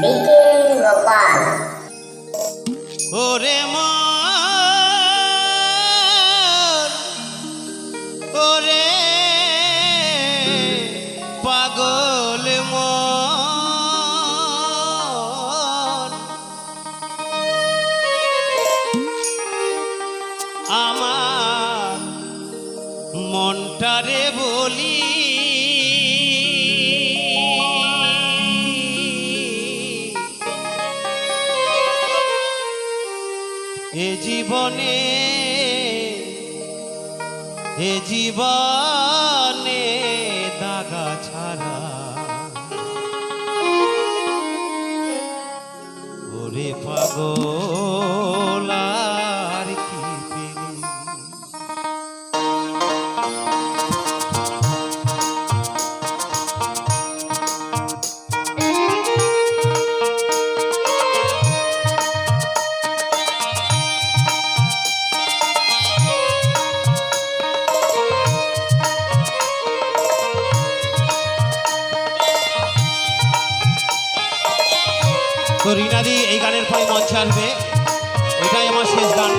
বিকে গোপাল ওরে এ জীবনে দাগা ছাড়া। ওরে পাগল। তো রিনাদি এই গানের পরে মঞ্চে আসবে এটাই আমার শেষ গান।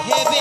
ভেবে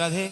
agradezco.